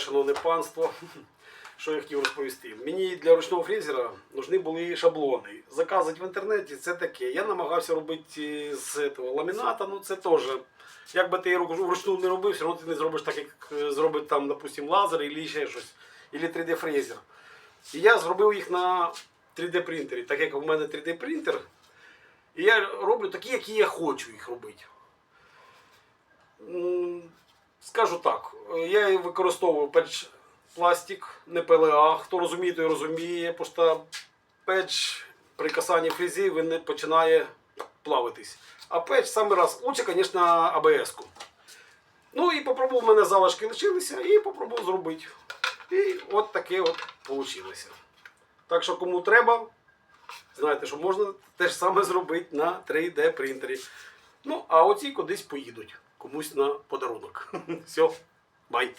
шановне панство, що я хотів розповісти. Мені для ручного фрезера нужны були шаблони. Заказати в інтернеті це таке. Я намагався робити з цього ламіната, ну це теж. Як би ти ру- вручну не робив, все одно ти не зробиш так, як е, зробить там, допустим, лазер або ще щось, або 3D фрезер. І я зробив їх на 3D принтері, так як у мене 3D принтер. І я роблю такі, які я хочу їх робити. Скажу так, е, я використовую печ пластик, не ПЛА. Хто розуміє, той розуміє, просто печ при касанні фрезі він не починає плавитись. А печ саме раз лучше, звісно, АБС-ку. Ну і попробував, у мене залишки лишилися і попробував зробити. І от таке от вийшло. Так що кому треба, знаєте, що можна те ж саме зробити на 3D принтері. Ну, а оці кудись поїдуть. Комусь на подарунок. Все, бай.